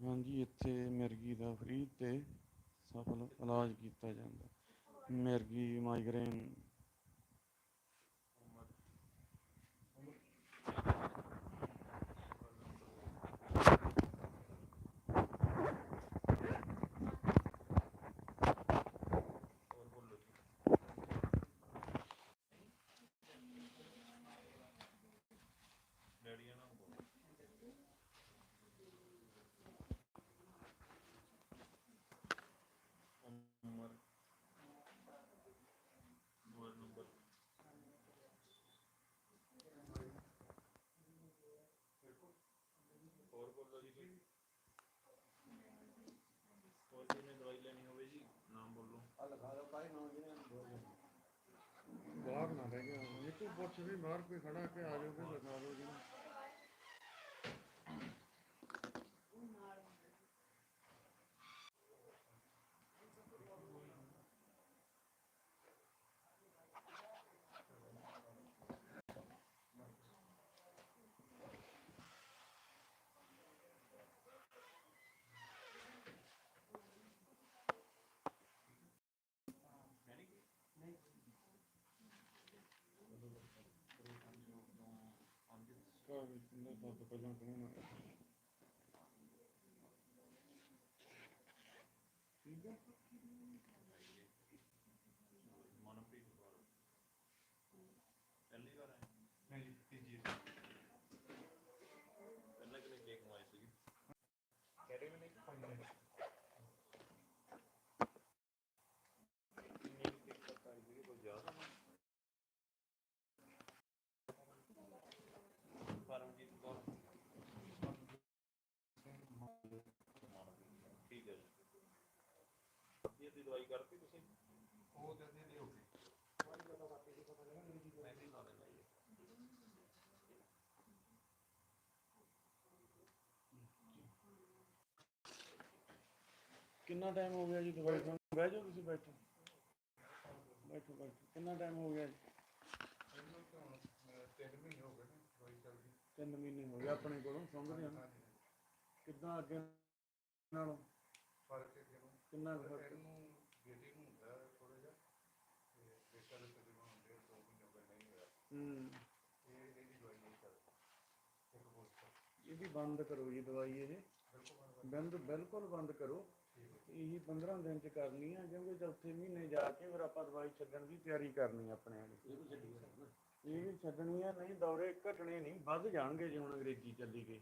ਹਾਂਜੀ ਇੱਥੇ ਮਿਰਗੀ ਦਾ ਫ੍ਰੀ ਤੇ ਸਫਲ ਇਲਾਜ ਕੀਤਾ ਜਾਂਦਾ। ਮਿਰਗੀ ਮਾਈਗ੍ਰੇਨ ਉਮਰ ਮੋਬਾਈਲ ਨੰਬਰ ਹੋਰ ਬੋਲੋ ਜੀ ਕੋਈ ਹੋਰ ਜਿਹਨੇ ਦਵਾਈ ਲੈਣੀ ਹੋਵੇ ਜੀ ਨਾਮ ਬੋਲੋ ਬਾਹਰ ਨਾ। ਰਹਿ ਗਿਆ ਇਹ ਪੁੱਛ ਵੀ ਮਾਰ, ਕੋਈ ਖੜਾ ਕੇ ਆ ਜਾਓ ਤੇ ਲਿਖਾ ਦਿਓ ਜੀ ਘਰ ਵਿੱਚ ਨਾ ਸਭ ਪਹਿਲਾਂ ਕੌਣ ਆ ਠੀਕ ਹੈ ਮਨਪ੍ਰੀਤ ਕੌਰ ਪਹਿਲੀ ਵਾਰ ਆਏ ਨਹੀਂ ਤੀਜੀ ਪਹਿਲਾਂ ਕਿਨੇ ਕੇਕ ਮੰਗਵਾਏ ਸੀ ਕਹਿ ਰਹੇ ਨੇ ਕਿ ਪੰਜ ਨੇ ਕਿੰਨੀ ਕੇਕ ਤੱਕ ਆਈ ਸੀ ਕੋਈ ਜ਼ਿਆਦਾ ਪਰਮਜੀਤ ਕੌਰ ਠੀਕ ਹੈ ਜੀ ਇਹ ਦੀ ਦਵਾਈ ਕਰਤੀ ਤੁਸੀਂ ਉਹ ਹੋ ਕਿੰਨਾ ਟਾਈਮ ਹੋ ਗਿਆ ਜੀ ਦਵਾਈ ਖਾਣ ਨੂੰ? ਬਹਿ ਜਾਓ ਤੁਸੀਂ ਬੈਠੋ। ਬੈਠੋ ਬੈਠੋ। ਕਿੰਨਾ ਟਾਈਮ ਹੋ ਗਿਆ ਜੀ? ਇਹਨੂੰ ਤਾਂ ਹੁਣ, ਅਹ, ਤਿੰਨ ਮਹੀਨੇ ਹੋ ਗਏ ਨੇ ਦਵਾਈ ਚੱਲਦੀ। ਤਿੰਨ ਮਹੀਨੇ ਹੋ ਗਏ ਆਪਣੇ ਕੋਲੋਂ ਸੁੰਘਦੇ ਹਾਂ। ਹਾਂਜੀ। ਕਿੱਦਾਂ ਅੱਗੇ ਨਾਲੋਂ? ਫ਼ਰਕ ਹੈ ਕਿੰਨਾ ਕੁ ਫ਼ਰਕ? ਇਹਨੂੰ ਬੇਟੀ ਨੂੰ ਹੁੰਦਾ ਥੋੜਾ ਜਿਹਾ ਤੇ ਬੇਟਾ ਦੇ ਤਕਰੀਬਨ ਹੁਣ ਡੇਢ ਦੋ ਮਹੀਨੇ ਹੋ। ਇਹਦੀ ਬੰਦ ਕਰੋ ਜੀ ਦਵਾਈ ਇਹ। ਬਿਲਕੁਲ ਬੰਦ ਬਿਲਕੁਲ ਬੰਦ ਕਰੋ। ਠੀਕ ਹੈ ਇਹੀ 15 ਦਿਨ ਚ ਕਰਨੀ ਆ ਕਿਉਂਕਿ ਚੌਥੇ ਮਹੀਨੇ ਜਾ ਕੇ ਫਿਰ ਆਪਾਂ ਦਵਾਈ ਛੱਡਣ ਦੀ ਤਿਆਰੀ ਕਰਨੀ ਆ ਆਪਣੇ ਵਾਲੀ ਇਹ ਵੀ ਛੱਡੀ ਇਹ ਵੀ ਛੱਡਣੀ ਆ ਨਹੀਂ ਦੌਰੇ ਘਟਣੇ ਨਹੀਂ ਵੱਧ ਜਾਣਗੇ ਜੇ ਹੁਣ ਅੰਗਰੇਜ਼ੀ ਚੱਲੀ ਗਈ।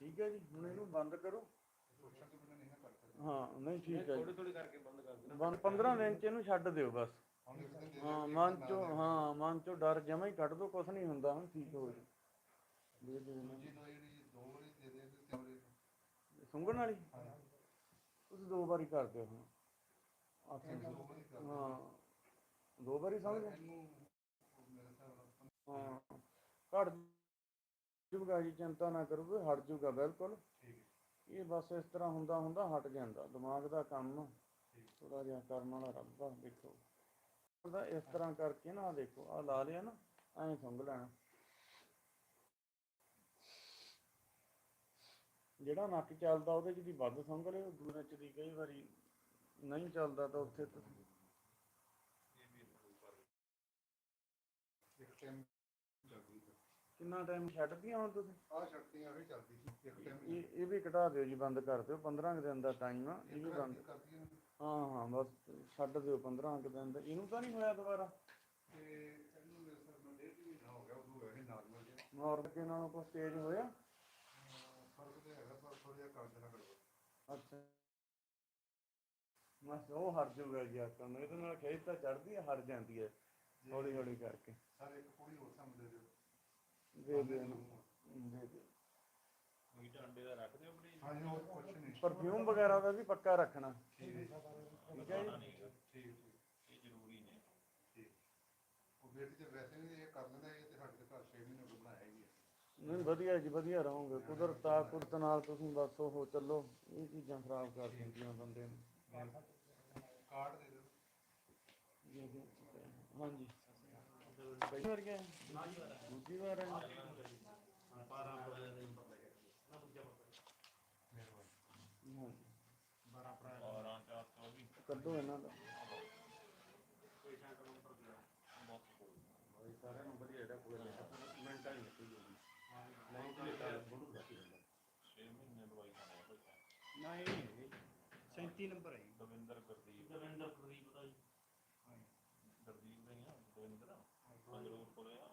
ਠੀਕ ਹੈ ਜੀ ਹੁਣ ਇਹਨੂੰ ਬੰਦ ਕਰੋ। ਹਾਂ ਨਹੀਂ ਠੀਕ ਹੈ ਜੀ। ਥੋੜੀ ਕਰਕੇ ਬੰਦ ਕਰ ਦੇਣਾ। ਬੰਦ 15 ਦਿਨ ਚ ਇਹਨੂੰ ਛੱਡ ਦਿਓ ਬਸ। ਹਾਂ ਮਨ ਚੋਂ ਹਾਂ ਮਨ ਚੋਂ ਡਰ ਜਮਾ ਹੀ ਕੱਢ ਦੋ ਕੁਛ ਨਹੀਂ ਹੁੰਦਾ ਹੁਣ ਠੀਕ ਹੋ ਜੀ ਦੇ ਦੇ ਦੋ ਦੇ ਦੇ। ਸੁੰਘਣ ਵਾਲੀ ਹਾਂ ਤੁਸੀਂ ਦੋ ਵਾਰੀ ਕਰ ਦਿਓ ਹੁਣ ਹੱਥ ਇਹ ਨਾਲ। ਦੋ ਵਾਰੀ ਕਰ ਦਿਓ। ਹਾਂ ਦੋ ਵਾਰੀ ਸਮਝ ਹਾਂ ਘਟ ਜੂਗਾ ਜੀ ਚਿੰਤਾ ਨਾ ਕਰੋ ਵੀ ਹਟ ਜੂਗਾ ਬਿਲਕੁਲ ਹੈ ਇਹ ਬਸ ਇਸ ਤਰ੍ਹਾਂ ਹੁੰਦਾ ਹੁੰਦਾ ਹਟ ਜਾਂਦਾ ਦਿਮਾਗ ਦਾ ਕੰਮ ਥੋੜਾ ਜਿਹਾ ਕਰਨ ਵਾਲਾ ਰੱਬ ਆ ਦੇਖੋ ਉਹਦਾ ਇਸ ਤਰ੍ਹਾਂ ਕਰਕੇ ਨਾ ਦੇਖੋ ਆ ਲਾ ਲਿਆ ਨਾ ਐਂ ਸੁੰਘ ਲੈਣਾ। ਜਿਹੜਾ ਨੱਕ ਚੱਲਦਾ ਉਹਦੇ 'ਚ ਦੀ ਵੱਧ ਸੁੰਘ ਲਿਓ ਦੂਰੇ 'ਚ ਦੀ ਕਈ ਵਾਰੀ ਨਹੀਂ ਚੱਲਦਾ ਤਾਂ ਉੱਥੇ ਤੁਸੀਂ ਇਹ ਵੀ ਉੱਪਰ ਇੱਕ ਟਾਈਮ ਚੱਲਦੀ ਹੈ ਕਿੰਨਾ ਟਾਈਮ ਛੱਡਦੀਆਂ ਹੁਣ ਤੁਸੀਂ? ਆਹ ਸ਼ਕਤੀਆਂ ਵੀ ਚੱਲਦੀ ਸੀ ਇੱਕ ਟਾਈਮ ਇਹ ਇਹ ਵੀ ਘਟਾ ਦਿਓ ਜੀ ਬੰਦ ਕਰ ਦਿਓ 15 ਕੁ ਦਿਨ ਦਾ ਟਾਈਮ ਆ ਇਹ ਵੀ ਬੰਦ ਹਾਂ ਹਾਂ ਬਸ ਛੱਡ ਦਿਓ 15 ਕੁ ਦਿਨ ਦਾ ਇਹਨੂੰ ਤਾਂ ਨਹੀਂ ਹੋਇਆ ਦੁਬਾਰਾ? ਤੇ ਇਹਨੂੰ ਮੇਰੇ ਹੋ ਗਿਆ ਉਦੋਂ ਹੋਇਆ ਸੀ ਨਾਰਮਲ ਜਿਹਾ। ਨੌਰ ਕੇ ਨਾਲੋਂ ਕੁਛ ਤੇਜ਼ ਹੋਇਆ? ਅਹ ਫ਼ਰਕ ਤੇ ਹੈਗਾ ਪਰ ਥੋੜਾ ਜਿਹਾ ਕਰ ਦੇਣਾ ਕਰੋ ਅੱਛਾ। ਬਸ ਉਹ ਹਟ ਜਾਊਗਾ ਜੀ ਆਕਰ ਨੂੰ ਇਹਦੇ ਨਾਲ ਖੇਤ ਤਾਂ ਚੜਦੀ ਹੈ ਹਟ ਜਾਂਦੀ ਹੈ ਹੌਲੀ ਹੌਲੀ ਕਰਕੇ। ਸਾਰੇ ਇੱਕ ਕੁੜੀ ਹੋਰ ਸਮਝਦੇ ਦਿਓ। ਦੇ ਦੇ ਇਹਨੂੰ, ਦੇ ਦੇ ਮੀਟ ਅੰਡੇ ਦਾ ਰੱਖ ਦਿਓ ਬੜੀ ਹਾਂਜੀ ਹੋਰ ਕੁਛ ਨਹੀਂ ਪਰਫਿਊਮ ਵਗੈਰਾ ਦਾ ਵੀ ਪੱਕਾ ਰੱਖਣਾ। ਠੀਕ ਹੈ ਜੀ। ਠੀਕ। ਠੀਕ ਇਹ ਜ਼ਰੂਰੀ ਨੇ। ਠੀਕ। ਉਹ ਬੇਟੀ ਤੇ ਵੈਸੇ ਵੀ ਇਹ ਕਰ ਲੈਂਦਾ ਇਹ ਤੇ ਸਾਡੇ ਤੇ ਘਰ 6 ਮਹੀਨੇ ਤੋਂ ਬਣਾਇਆ ਹੀ ਹੈ। ਨਹੀਂ ਵਧੀਆ ਜੀ ਵਧੀਆ ਰਹੋਗੇ। ਕੁਦਰਤ ਆ ਕੁਦਰਤ ਨਾਲ ਤੁਸੀਂ ਬਸ ਉਹ ਚੱਲੋ। ਇਹ ਚੀਜ਼ਾਂ ਖਰਾਬ ਕਰ ਦਿੰਦੀਆਂ ਬੰਦੇ ਨੂੰ। ਕਾਰਡ ਦੇ ਦਿਓ। ਜੀ, ਜੀ, ਹਾਂਜੀ ਪਹਿਲੀ ਵਾਰ ਗਿਆ ਦੂਜੀ ਵਾਰ ਹੈ ਜੀ? ਮੇਰਾ ਕੱਢੋ ਇਹਨਾਂ ਦਾ। ਸਾਰਿਆਂ ਨੂੰ ਵਧੀਆ ਜਿਹੜਾ ਕੋਈ ਮਿੰਟਾਂ ਹੀ ਨਿਕਲ ਜੂਗੀ ਨਹੀਂ ਤਾਂ ਇਹ ਬੁੜੂ ਰੱਖੀ ਜਾਂਦਾ 6 ਮਹੀਨੇ ਦਵਾਈ ਖਾਣੀ ਹੈ ਭਾਈ ਨਹੀਂ 37 ਨੰਬਰ ਹੈ ਦਵਿੰਦਰ ਗੁਰਦੀਪ। ਦਵਿੰਦਰ ਗੁਰਦੀਪ ਦਾ ਜੀ। ਗੁਰਦੀਪ ਦਾ ਹੀ ਆ ਦਵਿੰਦਰ। ਸੰਗਰੂਰ ਕੋਲੇ ਆ।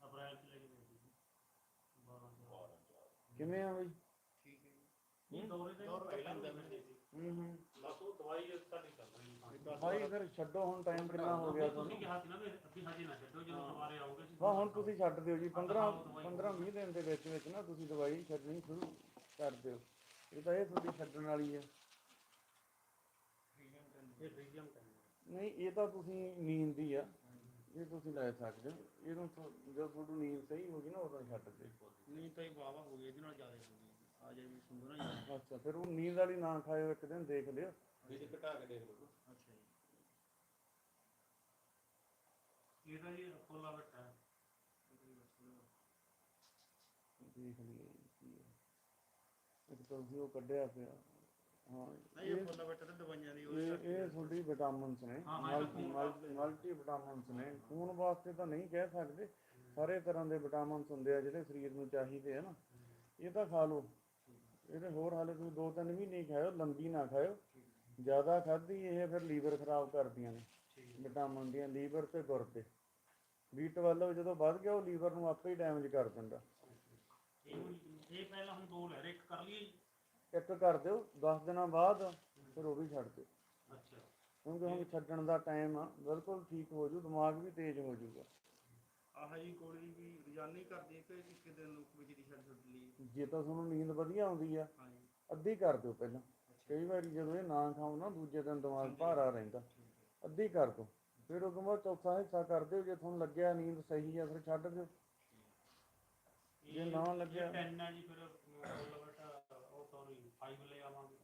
ਅਪ੍ਰੈਲ ਚ ਲੈ ਕੇ ਗਏ ਸੀ 12 ਬਾਰਾਂ ਚਾਰ। ਕਿਵੇਂ ਆ ਬਈ ਇਹ ਦੌਰੇ ਦੇ ਪਹਿਲਾਂ ਹੁੰਦੇ ਸੀ ਹੂੰ ਹੂੰ ਬਸ ਉਹ ਦਵਾਈ ਤੁਹਾਡੀ ਚੱਲ ਰਹੀ ਹੈ ਭਾਈ ਫਿਰ ਛੱਡੋ ਹੁਣ ਟਾਈਮ ਕਿੰਨਾ ਹੋ ਗਿਆ ਤੁਹਾਨੂੰ। ਤੁਸੀਂ ਕਿਹਾ ਸੀ ਨਾ ਵੀ ਅੱਧੀ ਹਜੇ ਨਾ ਛੱਡੋ ਜਦੋਂ ਦੁਬਾਰੇ ਆਓਗੇ ਹਾਂ ਹੁਣ ਤੁਸੀਂ ਛੱਡ ਦਿਓ ਜੀ। 15 15 20 ਦਿਨ ਦੇ ਵਿੱਚ ਵਿੱਚ ਨਾ ਤੁਸੀਂ ਦਵਾਈ ਛੱਡਣੀ ਸ਼ੁਰੂ ਕਰ ਦਿਓ। ਇਹ ਤਾਂ ਇਹ ਤੁਹਾਡੀ ਛੱਡਣ ਵਾਲੀ ਹੈ। ਨਹੀਂ ਇਹ ਤਾਂ ਤੁਸੀਂ ਨੀਂਦ ਦੀ ਆ। ਇਹ ਤੁਸੀਂ ਲੈ ਸਕਦੇ ਹੋ। ਇਹਨੂੰ ਜਦੋਂ ਤੁਹਾਨੂੰ ਨੀਂਦ ਸਹੀ ਹੋ ਗਈ ਨਾ ਉਦੋਂ ਛੱਡ ਦਿਓ। ਨਹੀਂ ਤਾਂ ਵਾਵਾ ਹੋ ਗਈ ਇਹਦੇ ਨਾਲ ਜ਼ਿਆਦਾ ਹੋ ਗਈ। ਆ ਜੇ ਵੀ ਸੁੰਦਰ ਨਾ ਅੱਛਾ ਫਿਰ ਉਹ ਨੀਂਦ ਵਾਲੀ ਨਾ ਖਾਇਓ ਇੱਕ ਦਿਨ ਦੇਖ ਲਿਓ। ਵੀ ਘਟਾ ਕੇ ਦੇਖ ਲਓ। ਅੱਛਾ ਜੀ। ਇਹਦਾ ਜੀ ਫੁੱਲਾ ਬੱਟਾ ਹੈ ਦੇਖ ਲਈਏ ਕੀ ਹੈ। ਇੱਕ ਤਾਂ ਤੁਸੀਂ ਉਹ ਕੱਢਿਆ ਪਿਆ। ਹਾਂ ਨਹੀਂ ਇਹ ਫੁੱਲਾ ਬੱਟਾ ਤੇ ਦਵਾਈਆਂ ਦੀ ਇਹ ਇਹ ਤੁਹਾਡੀ ਵਿਟਾਮਿਨਸ ਨੇ। ਹਾਂ, ਹਾਂ, ਇਹ ਖੂਨ ਮਲਟੀ ਮਲਟੀ ਵਿਟਾਮਿਨਸ ਨੇ। ਖੂਨ ਵਾਸਤੇ ਤਾਂ ਨਹੀਂ ਕਹਿ ਸਕਦੇ। ਸਾਰੇ ਤਰ੍ਹਾਂ ਦੇ ਵਿਟਾਮਿਨਸ ਹੁੰਦੇ ਆ ਜਿਹੜੇ ਸਰੀਰ ਨੂੰ ਚਾਹੀਦੇ ਆ ਨਾ। ਇਹ ਤਾਂ ਖਾ ਲਓ। ਇਹਦੇ ਹੋਰ ਹਾਲੇ ਤੁਸੀਂ ਦੋ ਤਿੰਨ ਨਹੀਂ ਖਾਇਓ ਲੰਬੀ ਨਾ ਖਾਇਓ। ਜ਼ਿਆਦਾ ਖਾਧੀ ਇਹ ਫਿਰ ਲੀਵਰ ਖਰਾਬ ਕਰਦੀਆਂ ਨੇ। ਵਿਟਾਮਿਨ ਦੀਆਂ ਲੀਵਰ ਤੇ ਗੁਰਦੇ B12 ਜਦੋਂ ਵੱਧ ਗਿਆ ਉਹ ਲੀਵਰ ਨੂੰ ਆਪੇ ਹੀ ਡੈਮੇਜ ਕਰ ਦਿੰਦਾ। ਇਹ ਪਹਿਲਾਂ ਹੁਣ ਦੋ ਲੈ ਰਹੇ ਇੱਕ ਕਰ ਲਈਏ? ਇੱਕ ਕਰ ਦਿਓ 10 ਦਿਨਾਂ ਬਾਅਦ ਫਿਰ ਉਹ ਵੀ ਛੱਡ ਦਿਓ। ਅੱਛਾ। ਕਿਉਂਕਿ ਹੁਣ ਛੱਡਣ ਦਾ ਟਾਈਮ ਆ। ਬਿਲਕੁਲ ਠੀਕ ਹੋ ਜੂ ਦਿਮਾਗ ਵੀ ਤੇਜ਼ ਹੋ ਜਾਊਗਾ ਆਹ ਜੀ ਗੋਲੀ ਵੀ ਰੋਜ਼ਾਨੀ ਕਰਦੀ ਕਿ ਇੱਕ ਦਿਨ ਨੂੰ ਵਿੱਚ ਦੀ ਛੱਡ ਛੱਡ ਲਈ। ਜੇ ਤਾਂ ਤੁਹਾਨੂੰ ਨੀਂਦ ਵਧੀਆ ਆਉਂਦੀ ਆ ਹਾਂਜੀ। ਅੱਧੀ ਕਰ ਦਿਓ ਪਹਿਲਾਂ। ਕਈ ਵਾਰੀ ਜਦੋਂ ਇਹ ਨਾ ਖਾਓ ਨਾ ਦੂਜੇ ਦਿਨ ਦਿਮਾਗ ਭਾਰਾ ਰਹਿੰਦਾ। ਅੱਧੀ ਕਰ ਦਿਓ। ਫਿਰ ਉਹ ਬਾਅਦ ਚੌਥਾ ਹਿੱਸਾ ਕਰ ਦਿਓ ਜੇ ਤੁਹਾਨੂੰ ਲੱਗਿਆ ਨੀਂਦ ਸਹੀ ਆ ਫਿਰ ਛੱਡ ਦਿਓ। ਜੇ ਨਾ ਲੱਗਿਆ 10 ਹੈ ਜੀ ਫਿਰ ਉਹ ਸੌਰੀ 5 ਲੈ ਆਵਾਂਗੇ।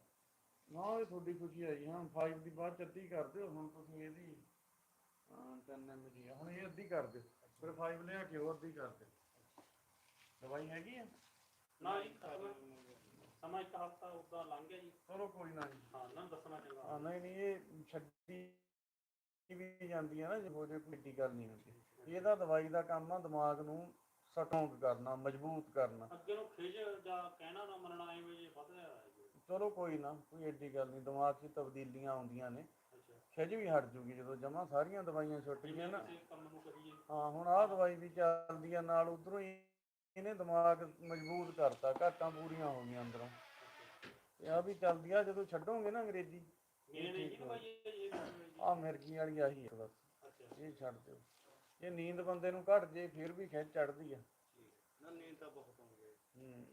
ਨਾ ਇਹ ਤੁਹਾਡੀ ਖੁਸ਼ੀ ਆਈ ਹਾਂ 5 ਦੀ ਬਾਅਦ ਚ ਅੱਧੀ ਕਰ ਦਿਓ। ਹੁਣ ਤੁਸੀਂ ਇਹਦੀ ਹਾਂ 10 ਐਮ ਆ। ਹੁਣ ਇਹ ਅੱਧੀ ਕਰ ਦਿਓ। ਫਿਰ 5 ਲਿਆ ਕੇ ਉਹ ਅੱਧੀ ਕਰ ਦਿਓ ਦਵਾਈ ਹੈਗੀ ਆ? ਨਾ ਜੀ ਖਤਮ। ਸਮਾਂ ਇੱਕ ਹਫਤਾ ਉਦਾਂ ਲੰਘ ਗਿਆ ਜੀ। ਚਲੋ ਕੋਈ ਨਾ ਜੀ। ਹਾਂ ਨਾ ਦੱਸਣਾ ਚੰਗਾ। ਹਾਂ ਨਹੀਂ ਨਹੀਂ ਇਹ ਛੱਡੀ ਵੀ ਜਾਂਦੀ ਹੈ ਨਾ ਜੇ ਹੋ ਜੇ ਕੋਈ ਨਹੀਂ ਹੁੰਦੀ। ਇਹਦਾ ਦਵਾਈ ਦਾ ਕੰਮ ਆ ਦਿਮਾਗ ਨੂੰ ਸਟਰੋਂਗ ਕਰਨਾ ਮਜ਼ਬੂਤ ਕਰਨਾ। ਅੱਗੇ ਨੂੰ ਖਿਜ ਜਾਂ ਕਹਿਣਾ ਨਾ ਮੰਨਣਾ ਐਵੇਂ ਜੇ ਵਧਿਆ ਹੈ ਜੀ ਚਲੋ ਕੋਈ ਨਾ ਕੋਈ ਏਡੀ ਗੱਲ ਨਹੀਂ ਦਿਮਾਗ 'ਚ ਤਬਦੀਲੀਆਂ ਆਉਂਦੀਆਂ ਨੇ। ਅੱਛਾ ਖਿਜ ਵੀ ਹਟ ਜੂਗੀ ਜਦੋਂ ਜਮਾ ਸਾਰੀਆਂ ਦਵਾਈਆਂ ਛੁੱਟ ਗਈਆਂ ਨਾ। ਨੂੰ ਹਾਂ ਹੁਣ ਆਹ ਦਵਾਈ ਵੀ ਚੱਲਦੀ ਆ ਨਾਲ ਉਧਰੋਂ ਹੀ ਇਹਨੇ ਦਿਮਾਗ ਮਜ਼ਬੂਤ ਕਰਤਾ ਘਾਟਾਂ ਪੂਰੀਆਂ ਹੋ ਗਈਆਂ ਅੰਦਰੋਂ। ਤੇ ਆ ਵੀ ਚੱਲਦੀ ਆ ਜਦੋਂ ਛੱਡੋਗੇ ਨਾ ਅੰਗਰੇਜ਼ੀ ਇਹ ਜੀ ਇਹ ਜੀ। ਆ ਮਿਰਗੀ ਵਾਲੀ ਆਹੀ ਹੈ ਬਸ ਇਹ ਛੱਡ ਦਿਓ। ਇਹ ਨੀਂਦ ਬੰਦੇ ਨੂੰ ਘਟ ਜੇ ਫਿਰ ਵੀ ਖਿੱਚ ਚੜਦੀ ਆ। ਨਾ ਨੀਂਦ ਤਾਂ ਬਹੁਤ ਆਉਂਦੀ ਹੈ ਹੂੰ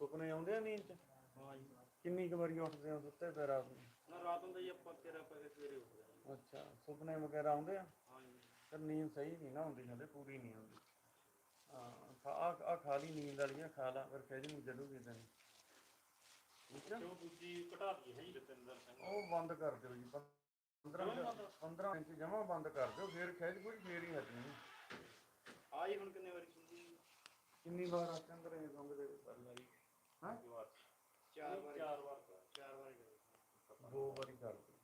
ਸੁਪਨੇ ਆਉਂਦੇ ਆ ਨੀਂਦ ਚ? ਹਾਂ ਜੀ। ਕਿੰਨੀ ਕੁ ਵਾਰੀ ਉੱਠਦੇ ਹੋ ਸੁੱਤੇ ਪਏ ਰਾਤ ਨੂੰ? ਨਾ ਰਾਤ ਹੁੰਦਾ ਜੀ ਆਪਾਂ ਤੇਰਾ ਪੈ ਸਵੇਰੇ ਉੱਠ ਜਾਂਦੇ ਅੱਛਾ ਸੁਪਨੇ ਵਗੈਰਾ ਆਉਂਦੇ ਆ? ਪਰ ਨੀਂਦ ਸਹੀ ਨਹੀਂ ਨਾ ਹੁੰਦੀ ਹਲੇ ਪੂਰੀ ਨਹੀਂ ਹੁੰਦੀ ਹਾਂ ਆ ਆ ਖਾ ਲਈ ਨੀਂਦ ਵਾਲੀ ਆ ਖਾ ਲਾ ਫਿਰ ਖਿੱਚ ਨੂੰ ਚੜੂਗੀ ਤੈਨੂੰ। ਠੀਕ ਆ? ਕਿਉਂ ਦੂਜੀ ਘਟਾ ਦਈਏ ਹੈ ਜੀ ਜਤਿੰਦਰ ਸਿੰਘ? ਉਹ ਬੰਦ ਕਰ ਦਿਓ ਜੀ 15 15 ਇੰਚ ਜਮਾ ਬੰਦ ਕਰ ਦਿਓ ਫਿਰ ਖਿੱਚ ਕੋਈ ਫੇਰ ਹੀ ਹਟਣੀ ਆਈ ਹੁਣ ਕਿੰਨੇ ਵਾਰੀ ਸੁਣਦੀ ਕਿੰਨੀ ਵਾਰ ਆ ਚੰਦ ਰਹੇ ਸੰਗ ਦੇ ਵਿੱਚ ਵਾਰੀ ਹਾਂ? ਚਾਰ ਵਾਰੀ। ਚਾਰ ਵਾਰ। ਚਾਰ ਵਾਰੀ ਕਰੀ। ਦੋ ਵਾਰੀ ਕਰ ਦਿਓ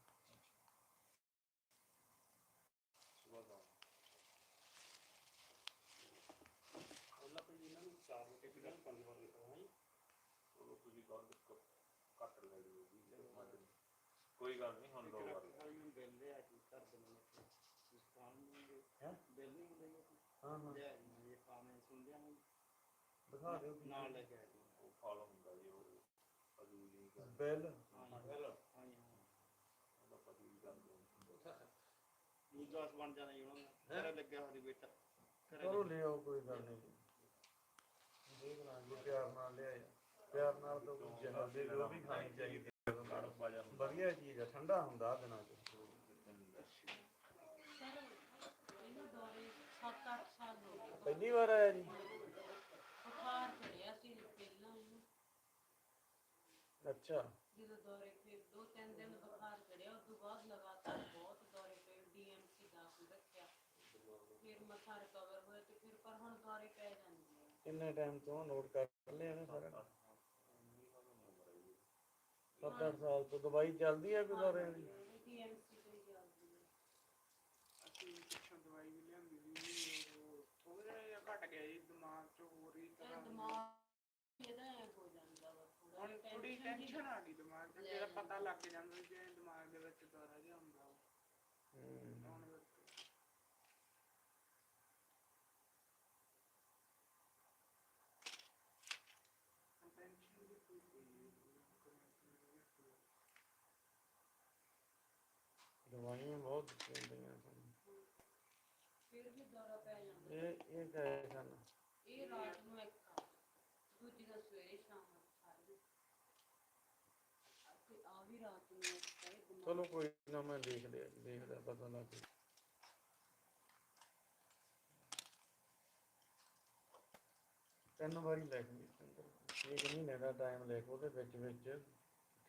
ਉਹਨਾਂ ਕੋਲ ਜੀ ਇਹਨਾਂ ਨੂੰ ਚਾਰ ਵਜੇ ਵੀ ਗੱਲ ਪੰਜ ਵਾਰ ਲਿਖੋ ਹੈ ਜੀ ਚਲੋ ਤੁਸੀਂ ਗੱਲ ਕੱਟ ਲੈ ਲਿਓ ਜੀ ਕੋਈ ਗੱਲ ਨਹੀਂ ਹੁਣ ਦੋ ਵਾਰ। ਬਿੱਲ ਲਿਆ ਕੇ ਕਰ ਦਿੰਦੇ ਇਸ ਕੰਮ ਨੂੰ ਹੈਂ? ਬਿੱਲ ਨਹੀਂ ਹੁੰਦੇ ਹਾਂ ਹਾਂ। ਲਿਆ ਜੀ ਇਹ ਕੰਮ ਹੈ ਸੁਣ ਲਿਆ ਮੈਂ। ਦਿਖਾ ਦਿਓ ਕੀ ਨਾਲ ਲੈ ਕੇ ਆਇਆ ਜੀ। ਉਹ ਫਾਲ ਹੁੰਦਾ ਜੀ ਉਹ ਅਜੂਰੀ ਦਾ ਬਿੱਲ। ਹਾਂ ਜੀ ਬਿੱਲ। ਹਾਂ ਜੀ ਹਾਂ ਉਹਦਾ ਪਤੀ ਕਰਦੇ ਦੂਜਾ ਬਣ ਜਾਣਾ ਜੀ ਉਹਨਾਂ ਦਾ ਘਰੇ ਲੱਗਿਆ ਹੋਇਆ ਸੀ ਬੇਟਾ। ਘਰੇ ਚਲੋ ਲਿਆਓ ਕੋਈ ਗੱਲ ਨਹੀਂ। ਦੇਖ ਲਾਂਗੇ ਪਿਆਰ ਨਾਲ ਲਿਆਇਆ ਪਿਆਰ ਨਾਲ ਤਾਂ ਜਹਲ ਦੇ ਜੋ ਵੀ ਖਾਣੀ ਚਾਹੀਦੀ। ਵਧੀਆ ਚੀਜ਼ ਆ ਠੰਡਾ ਹੁੰਦਾ ਆ ਦਿਨਾਂ ਚ ਸਰ ਇਹਨੂੰ ਦੌਰੇ 7-8 ਸਾਲ ਹੋ ਗਏ ਪਹਿਲੀ ਵਾਰ ਆਇਆ ਜੀ ਬੁਖਾਰ ਚੜਿਆ ਸੀ ਪਹਿਲਾਂ ਇਹਨੂੰ ਅੱਛਾ ਜਦੋਂ ਦੌਰੇ ਫਿਰ ਦੋ ਤਿੰਨ ਦਿਨ ਬੁਖਾਰ ਚੜਿਆ ਉਸ ਤੋਂ ਬਾਅਦ ਲਗਾਤਾਰ ਬਹੁਤ ਦੌਰੇ ਪਏ ਡੀਐਮਸੀ ਦਾਖਲ ਰੱਖਿਆ ਫਿਰ ਮੱਥਾ ਰਿਕਵਰ ਹੋਇਆ ਤੇ ਫਿਰ ਪਰ ਹੁਣ ਦੌਰੇ ਪੈ ਜਾਂਦੇ ਆ ਕਿੰਨੇ ਟਾਈਮ ਤੋਂ ਨੋਟ ਕਰ ਲਿਆ ਨਾ ਸਾਰਾ 7-8 ਸਾਲ ਤੋਂ ਦਵਾਈ ਚੱਲਦੀ ਹੈ ਦੌਰੇ ਦੀ ਡੀਐਮਸੀ ਤੋਂ ਚੱਲਦੀ ਹੈ ਅਸੀਂ ਪਿੱਛੋਂ ਦਵਾਈ ਵੀ ਲਿਆਂਦੀ ਸੀ ਉਹ ਥੋੜਾ ਜਿਹਾ ਘਟ ਗਿਆ ਜੀ ਦਿਮਾਗ 'ਚ ਹੋਰ ਹੀ ਤਰ੍ਹਾਂ ਦਿਮਾਗ ਇਹਦਾ ਐਂ ਹੋ ਜਾਂਦਾ ਵਾ ਥੋੜਾ ਹੁਣ ਥੋੜੀ ਟੈਨਸ਼ਨ ਆ ਗਈ ਦਿਮਾਗ 'ਚ ਜਿਹੜਾ ਪਤਾ ਲੱਗ ਜਾਂਦਾ ਜਿਵੇਂ ਦਿਮਾਗ ਦੇ ਵਿੱਚ ਦੌਰਾ ਜਿਹਾ ਹੁੰਦਾ। ਹੂੰ। ਹੁਣ ਵਿੱਚ ਟੈਨਸ਼ਨ ਵੀ ਕੋਈ ਕੋਈ ਦਵਾਈਆਂ ਬਹੁਤ ਦਿੱਤੀਆਂ ਪਈਆਂ ਸਾਨੂੰ ਫਿਰ ਵੀ ਦੌਰਾ ਪੈ ਜਾਂਦਾ। ਇਹ ਇਹ ਕਹੇ ਸਨ ਇਹ ਰਾਤ ਨੂੰ ਇੱਕ ਖਾ ਦੂਜੀ ਦਾ ਸਵੇਰੇ ਸ਼ਾਮ ਨੂੰ ਖਾ ਲਈ ਤੇ ਆ ਵੀ ਰਾਤ ਨੂੰ ਇੱਕ ਖਾਏ ਦਿਮਾਗ ਚਲੋ ਕੋਈ ਨਾ ਮੈਂ ਦੇਖ ਲਿਆ ਦੇਖ ਲਿਆ ਪਤਾ ਲੱਗ ਗਿਆ ਤਿੰਨ ਵਾਰੀ ਲੈ ਗਈ ਇੱਕ ਮਹੀਨੇ ਦਾ ਟਾਈਮ ਲੈ ਕੇ ਉਹਦੇ ਵਿੱਚ ਵਿੱਚ